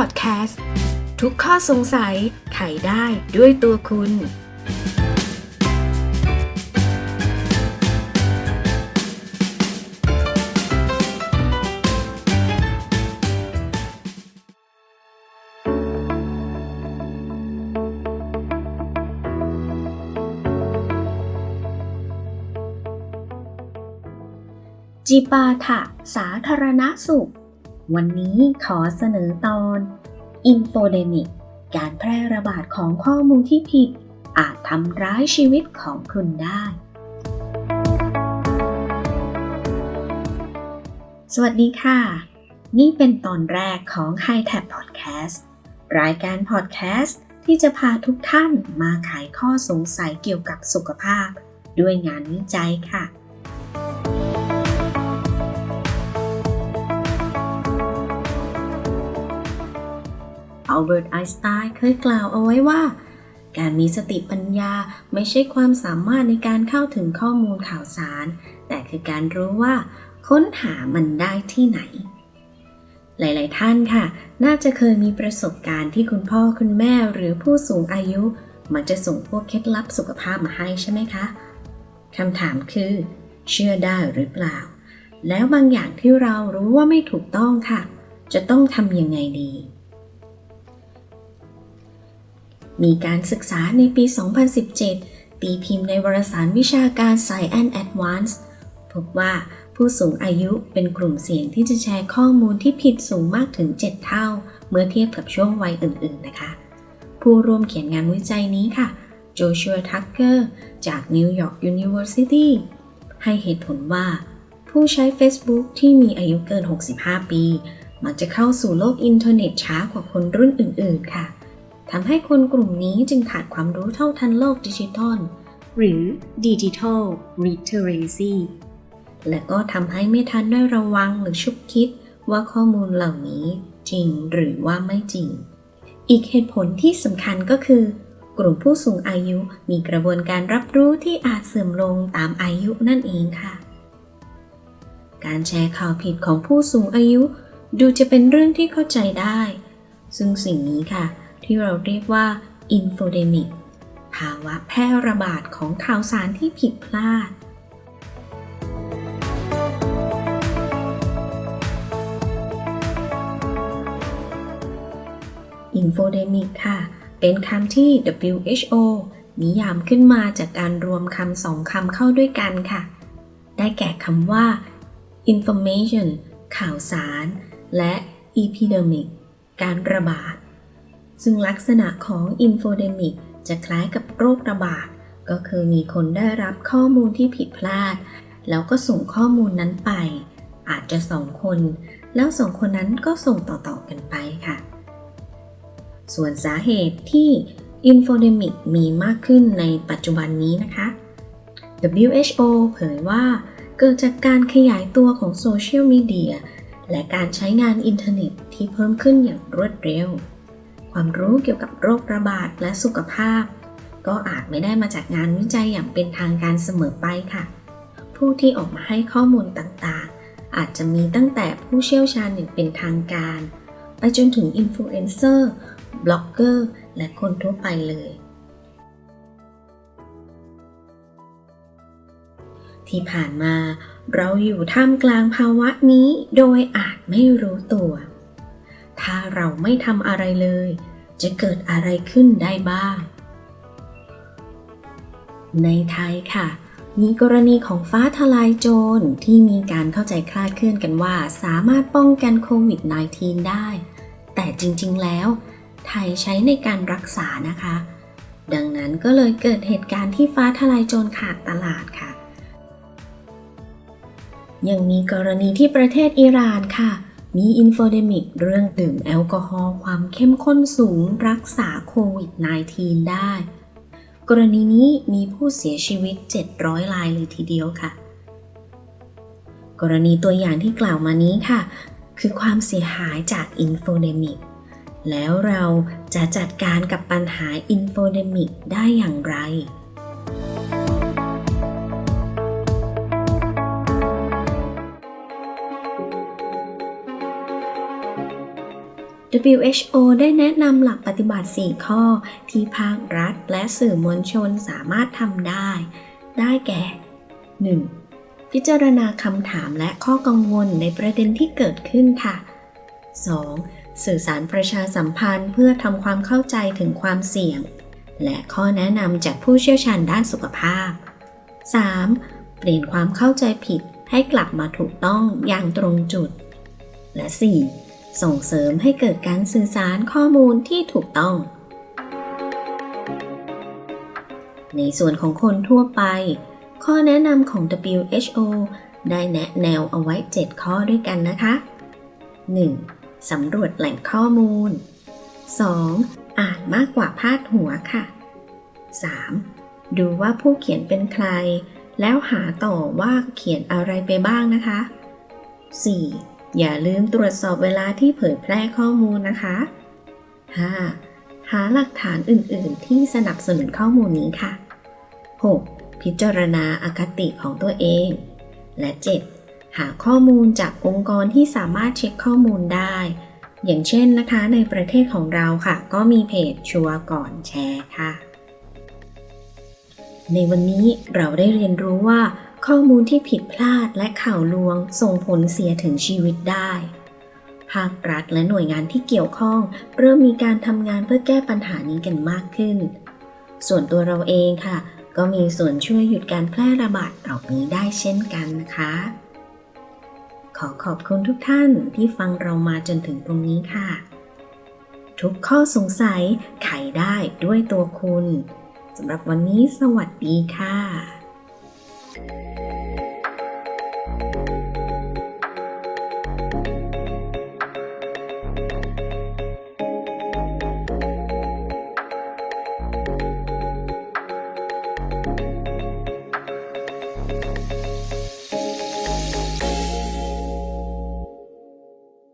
Podcast ทุกข้อสงสัยไขได้ด้วยตัวคุณ จิปาถะสาธารณสุข วันนี้ขอเสนอตอนอินโฟเดมิกการแพร่ระบาดของข้อมูลที่ผิด อาจทำร้ายชีวิตของคุณได้ สวัสดีค่ะ นี่เป็นตอนแรกของ h i Tab Podcast รายการพอดแคสต์ที่จะพาทุกท่านมาไขข้อสงสัยเกี่ยวกับสุขภาพ ด้วยงานวิจัยค่ะ อัลเบิร์ตไอน์สไตน์เคยกล่าวเอาไว้ว่า การมีสติปัญญาไม่ใช่ความสามารถในการเข้าถึงข้อมูลข่าวสาร แต่คือการรู้ว่า ค้นหามันได้ที่ไหน หลาย ๆ ท่านค่ะ น่าจะเคยมีประสบการณ์ที่คุณพ่อคุณแม่หรือผู้สูงอายุ มักจะส่งพวกเคล็ดลับสุขภาพมาให้ใช่ไหมคะคำถามคือ เชื่อได้หรือเปล่า แล้วบางอย่างที่เรารู้ว่าไม่ถูกต้องค่ะ จะต้องทำยังไงดี มีการศึกษาในปี 2017 ตีพิมพ์ในวารสารวิชาการ Science Advance พบว่าผู้สูงอายุเป็นกลุ่มเสี่ยงที่จะแชร์ข้อมูลที่ผิดสูงมากถึง 7 เท่า เมื่อเทียบกับช่วงวัยอื่น ๆ นะคะ ผู้ร่วมเขียนงานวิจัยนี้ค่ะโจชัวทักเกอร์จาก New York University ให้เหตุผลว่า ผู้ใช้ Facebook ที่มีอายุเกิน 65 ปี มักจะเข้าสู่โลกอินเทอร์เน็ตช้ากว่าคนรุ่นอื่น ๆ ค่ะ ทำให้คนกลุ่มนี้จึงขาดความรู้เท่าทันโลกดิจิทัล หรือ Digital Literacy และก็ทำให้ไม่ทันได้ระวังหรือชุบคิดว่าข้อมูลเหล่านี้จริงหรือว่าไม่จริง อีกเหตุผลที่สำคัญก็คือ กลุ่มผู้สูงอายุมีกระบวนการรับรู้ที่อาจเสื่อมลงตามอายุนั่นเองค่ะ การแชร์ข่าวผิดของผู้สูงอายุ ดูจะเป็นเรื่องที่เข้าใจได้ ซึ่งสิ่งนี้ค่ะ ที่เราเรียกว่าอินโฟเดมิกภาวะแพร่ระบาดของข่าวสารที่ผิดพลาด อินโฟเดมิกค่ะ เป็นคำที่ WHO นิยามขึ้นมาจากการรวมคำสองคำเข้าด้วยกันค่ะ ได้แก่คำว่า information ข่าวสาร และ epidemic การระบาด ซึ่งลักษณะของอินโฟเดมิกจะคล้ายกับโรคระบาด ก็คือมีคนได้รับข้อมูลที่ผิดพลาด แล้วก็ส่งข้อมูลนั้นไป อาจจะสองคน แล้วสองคนนั้นก็ส่งต่อๆกันไปค่ะ ส่วนสาเหตุที่อินโฟเดมิกมีมากขึ้นในปัจจุบันนี้นะคะ WHO เผยว่าเกิดจากการขยายตัวของโซเชียลมีเดียและการใช้งานอินเทอร์เน็ตที่เพิ่มขึ้นอย่างรวดเร็ว ความรู้เกี่ยวกับโรคระบาดและสุขภาพ ก็อาจไม่ได้มาจากงานวิจัยอย่างเป็นทางการเสมอไปค่ะ ผู้ที่ออกมาให้ข้อมูลต่างๆ อาจจะมีตั้งแต่ผู้เชี่ยวชาญอย่างเป็นทางการ ไปจนถึงอินฟลูเอนเซอร์บล็อกเกอร์และคนทั่วไปเลย ที่ผ่านมาเราอยู่ท่ามกลางภาวะนี้โดยอาจไม่รู้ตัว ถ้าเราไม่ทำอะไรเลย จะเกิดอะไรขึ้นได้บ้าง ในไทยค่ะ มีกรณีของฟ้าทลายโจรที่มีการเข้าใจคลาดเคลื่อนกันว่า สามารถป้องกันโควิด -19 ได้ แต่จริงๆแล้ว ไทยใช้ในการรักษานะคะ ดังนั้นก็เลยเกิดเหตุการณ์ที่ฟ้าทลายโจรขาดตลาดค่ะ ยังมีกรณีที่ประเทศอิหร่านค่ะ มีอินโฟเดมิกเรื่องดื่มแอลกอฮอล์ความเข้มข้นสูงรักษาโควิด -19 ได้ กรณีนี้มีผู้เสียชีวิต 700รายเลยทีเดียวค่ะ กรณีตัวอย่างที่กล่าวมานี้ค่ะ คือความเสียหายจากอินโฟเดมิกแล้วเราจะจัดการกับปัญหาอินโฟเดมิกได้อย่างไร WHO ได้แนะนำหลักปฏิบัติ 4 ข้อ ที่ภาครัฐและสื่อมวลชนสามารถทำได้ ได้แก่ 1. พิจารณาคำถามและข้อกังวลในประเด็นที่เกิดขึ้นค่ะ 2. สื่อสารประชาสัมพันธ์เพื่อทำความเข้าใจถึงความเสี่ยง และข้อแนะนำจากผู้เชี่ยวชาญด้านสุขภาพ 3. เปลี่ยนความเข้าใจผิดให้กลับมาถูกต้องอย่างตรงจุด และ 4. ส่งเสริมให้เกิดการสื่อสารข้อมูลที่ถูกต้อง ในส่วนของคนทั่วไป ข้อแนะนำของ WHO ได้แนะแนวเอาไว้ 7 ข้อด้วยกันนะคะ 1. สำรวจแหล่งข้อมูล 2. อ่านมากกว่าพาดหัวค่ะ 3. ดูว่าผู้เขียนเป็นใคร แล้วหาต่อว่าเขียนอะไรไปบ้างนะคะ 4. อย่าลืมตรวจสอบเวลาที่เผยแพร่ข้อมูลนะคะ 5. หาหลักฐานอื่น ๆ ที่สนับสนุนข้อมูลนี้ค่ะ 6. พิจารณาอาคติของตัวเอง และ 7. หาข้อมูลจากองค์กรที่สามารถเช็คข้อมูลได้ อย่างเช่นนะคะในประเทศของเราค่ะ ก็มีเพจชัวร์ก่อนแชร์ค่ะ ในวันนี้เราได้เรียนรู้ว่า ข้อมูลที่ผิดพลาดและข่าวลวงส่งผลเสียถึงชีวิตได้ ภาครัฐและหน่วยงานที่เกี่ยวข้อง เริ่มมีการทำงานเพื่อแก้ปัญหานี้กันมากขึ้น ส่วนตัวเราเองค่ะ ก็มีส่วนช่วยหยุดการแพร่ระบาดเหล่านี้ได้เช่นกันนะคะ ขอขอบคุณทุกท่านที่ฟังเรามาจนถึงตรงนี้ค่ะ ทุกข้อสงสัยไขได้ด้วยตัวคุณสำหรับวันนี้สวัสดีค่ะ